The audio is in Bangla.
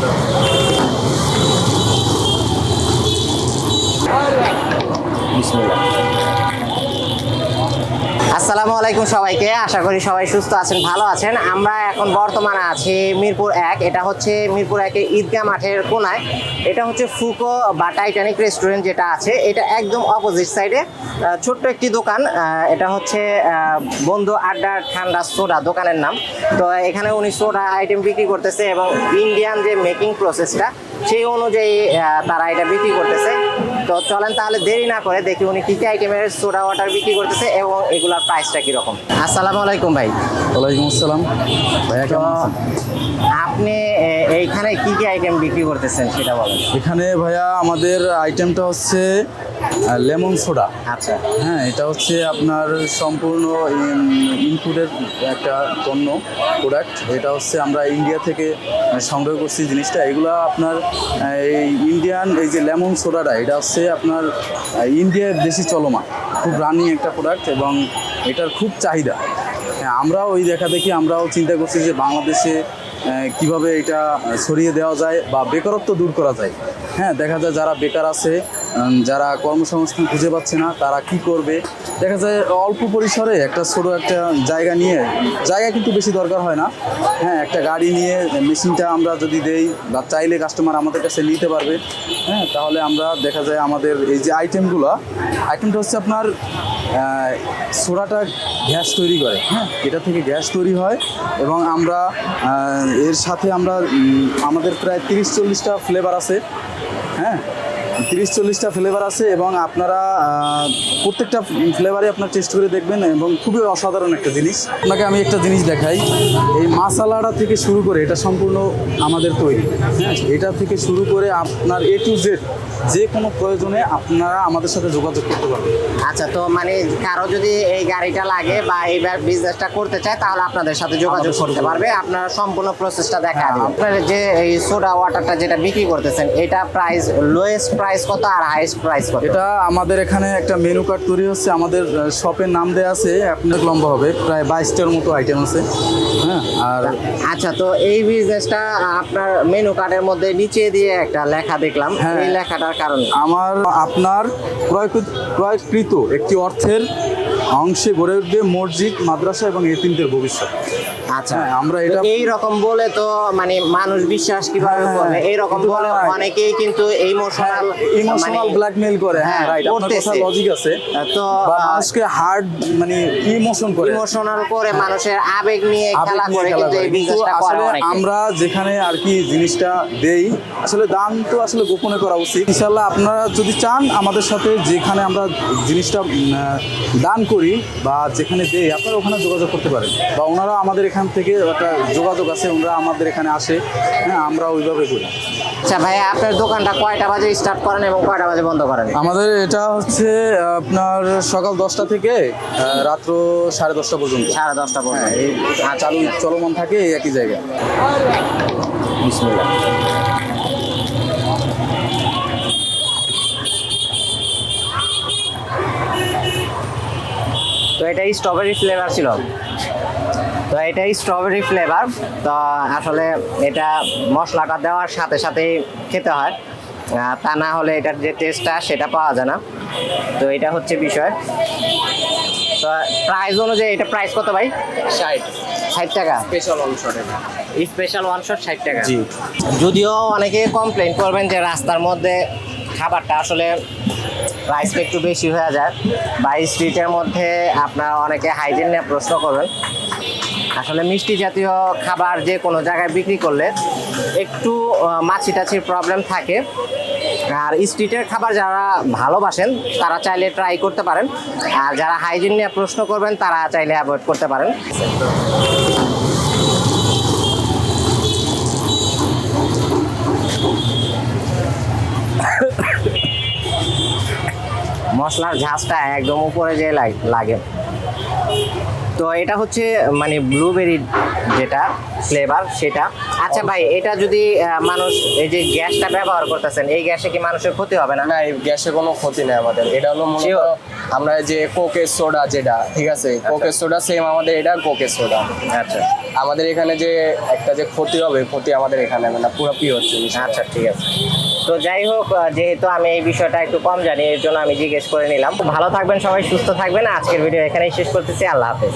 No. আলাইকুম সবাইকে। আশা করি সবাই সুস্থ আছেন, ভালো আছেন। আমরা এখন বর্তমানে আছি মিরপুর এক। এটা হচ্ছে মিরপুর একে ঈদগাহ মাঠের কোনায়। এটা হচ্ছে ফুকো বা টাইটানিক রেস্টুরেন্ট যেটা আছে। এটা একদম অপোজিট সাইডে ছোট্ট একটি দোকান। এটা হচ্ছে বন্ধু আড্ডা ঠান্ডা সোডা দোকানের নাম। তো এখানে উনি সোডা আইটেম বিক্রি করতেছে এবং ইন্ডিয়ান যে মেকিং প্রসেসটা সেই অনুযায়ী তারা এটা বিক্রি করতেছে। তো চলেন তাহলে দেরি না করে দেখি উনি কী কী আইটেমের সোডা ওয়াটার বিক্রি করতেছে এবং এগুলোর প্রাইসটা কীরকম। আসসালামু আলাইকুম ভাই। ওয়ালাইকুম আসসালাম। ভাইয়া কেমন আপনি এইখানে কি কি আইটেম বিক্রি করতেছেন সেটা বলেন। এখানে ভাইয়া আমাদের আইটেমটা হচ্ছে লেমন সোডা। আচ্ছা। হ্যাঁ এটা হচ্ছে আপনার সম্পূর্ণ ইনপুটের একটা পণ্য প্রোডাক্ট এটা হচ্ছে আমরা ইন্ডিয়া থেকে সংগ্রহ করছি জিনিসটা। এগুলা আপনার এই ইন্ডিয়ান এই যে লেমন সোডাটা এটা হচ্ছে আপনার ইন্ডিয়ার বেশি চলমান। খুব রানিং একটা প্রোডাক্ট এবং এটার খুব চাহিদা। হ্যাঁ আমরাও ওই দেখা দেখি, আমরাও চিন্তা করছি যে বাংলাদেশে কীভাবে এটা ছড়িয়ে দেওয়া যায় বা বেকারত্ব দূর করা যায়। হ্যাঁ দেখা যায় যারা বেকার আছে যারা কর্মসংস্থান খুঁজে পাচ্ছে না, তারা কি করবে? দেখা যায় অল্প পরিসরে একটা ছোট একটা জায়গা নিয়ে, জায়গা কিন্তু বেশি দরকার হয় না। হ্যাঁ একটা গাড়ি নিয়ে মেশিনটা আমরা যদি দেই বা চাইলে কাস্টমার আমাদের কাছে নিতে পারবে হ্যাঁ তাহলে আমরা দেখা যায় আমাদের এই যে আইটেমগুলো আইটেমটা হচ্ছে আপনার সোডাটা গ্যাস তৈরি করে হ্যাঁ এটা থেকে গ্যাস তৈরি হয় এবং আমরা এর সাথে আমরা আমাদের প্রায় তিরিশ চল্লিশটা ফ্লেভার আছে হ্যাঁ তিরিশ চল্লিশটা ফ্লেভার আছে এবং আপনারা প্রত্যেকটা ফ্লেভারে আপনার টেস্ট করে দেখবেন এবং খুবই অসাধারণ একটা জিনিস। আপনাকে আমি একটা জিনিস দেখাই। এই মাসালাটা থেকে শুরু করে এটা সম্পূর্ণ আমাদের তৈরি। হ্যাঁ এটা থেকে শুরু করে আপনার এ টু জেড যে কোনো প্রয়োজনে আপনারা আমাদের সাথে যোগাযোগ করতে পারবেন। আচ্ছা তো মানে কারও যদি এই গাড়িটা লাগে বা এই বিজনেসটা করতে চায় তাহলে আপনাদের সাথে যোগাযোগ করতে পারবে। আপনারা সম্পূর্ণ প্রসেসটা দেখা হ্যাঁ, দিবেন। আপনার যে এই সোডা ওয়াটারটা যেটা বিক্রি করতেছেন এটা প্রাইস লোয়েস্ট প্রাইস কত আর হাইয়েস্ট প্রাইস কত? এটা আমাদের এখানে একটা মেনু কার্ড তৈরি হচ্ছে আমাদের শপের নাম দেওয়া আছে আপনার লম্বা হবে প্রায় বাইশটার মতো আইটেম আছে হ্যাঁ আর আচ্ছা তো এই বিজনেসটা আপনার মেনু কার্ডের মধ্যে নিচে দিয়ে একটা লেখা দেখলাম হ্যাঁ। এই লেখাটার কারণ। আমার আপনার ক্রয়কৃত- ক্রয়কৃত একটি অর্থের অংশে গড়ে উঠবে মসজিদ মাদ্রাসা এবং এতিমদের ভবিষ্যৎ। আচ্ছা। হ্যাঁ, আমরা এটা- এই রকম বলে তো মানে মানুষ বিশ্বাস কীভাবে হ্যাঁ, এই রকম বলে অনেকেই কিন্তু ইমোশনাল ইমোশনাল ব্ল্যাকমেল করে। হ্যাঁ রাইট আপনার কথা লজিক আছে। তো মানুষকে হার্ড মানে ইমোশন করে। ইমোশনাল করে মানুষের আবেগ নিয়ে খেলা করে কিন্তু এই বিজনেসটা করে অনেকে আমরা যেখানে আর কি জিনিসটা দেই আসলে দান তো আসলে গোপনে করা উচিত। ইনশাল্লাহ আপনারা যদি চান আমাদের সাথে যেখানে আমরা জিনিসটা দান করি বা যেখানে দেই আপনারা ওখানে যোগাযোগ করতে পারেন। বা ওনারা আমাদের এখান থেকে একটা যোগাযোগ আছে ওনারা আমাদের এখানে আসে। হ্যাঁ আমরা ওইভাবে করি। আচ্ছা ভাইয়া আপনার দোকানটা কয়টা বাজে স্টার্ট করেন এবং কয়টা বাজে বন্ধ করেন? আমাদের এটা হচ্ছে আপনার সকাল দশটা থেকে রাত্র সাড়ে দশটা পর্যন্ত। সাড়ে দশটা পর্যন্ত। হ্যাঁ চালু চলমান থাকে একই জায়গায়। বিসমিল্লাহ তো এটা স্ট্রবেরি ফ্লেভার ছিল? তো এটা স্ট্রবেরি ফ্লেভার তো আসলে এটা মশলাটা দেওয়ার সাথে সাথেই খেতে হয়। তা না হলে এটার যে টেস্টটা সেটা পাওয়া যায় না। তো এটা হচ্ছে বিষয়। তো প্রাইস অনুযায়ী এটা প্রাইস কত ভাই? ষাট। ষাট টাকা। স্পেশাল অংশটা স্পেশাল ওয়ান শট ষাট টাকা। জি। যদিও অনেকে কমপ্লেন করবেন যে রাস্তার মধ্যে খাবারটা আসলে প্রাইসটা একটু বেশি হয়ে যায়। বা স্ট্রিটের মধ্যে আপনার অনেকে হাইজিন নিয়ে প্রশ্ন করবেন। আসলে মিষ্টি জাতীয় খাবার যে কোনো জায়গায় বিক্রি করলে একটু মাছি টাছির প্রবলেম থাকে। আর স্ট্রিটের খাবার যারা ভালোবাসেন, তারা চাইলে ট্রাই করতে পারেন। আর যারা হাইজিন নিয়ে প্রশ্ন করবেন, তারা চাইলে অ্যাভয়েড করতে পারেন। মশলার ঝাঁজটা একদম উপরে যেয়ে লাগ- লাগে। তো এটা হচ্ছে মানে ব্লুবেরি যেটা ফ্লেভার সেটা। আচ্ছা ভাই এটা যদি মানুষ এই যে গ্যাসটা ব্যবহার করতেছেন এই গ্যাসে কি মানুষের ক্ষতি হবে না? না এই গ্যাসে কোনো ক্ষতি নেই আমাদের। এটা হলো মূলত আমরা যে কোকের সোডা যেটা ঠিক আছে? কোকের সোডা সেম আমাদের এটা কোকের সোডা। আচ্ছা। আমাদের এখানে যে একটা যে ক্ষতি হবে ক্ষতি আমাদের এখানে হবে না পুরো পিওর জিনিস। আচ্ছা ঠিক আছে। তো যাই হোক যেহেতু আমি এই বিষয়টা একটু কম জানি এর জন্য আমি জিজ্ঞেস করে নিলাম। ভালো থাকবেন সবাই সুস্থ থাকবেন। আজকের ভিডিও এখানেই শেষ করতেছি। আল্লাহ হাফেজ।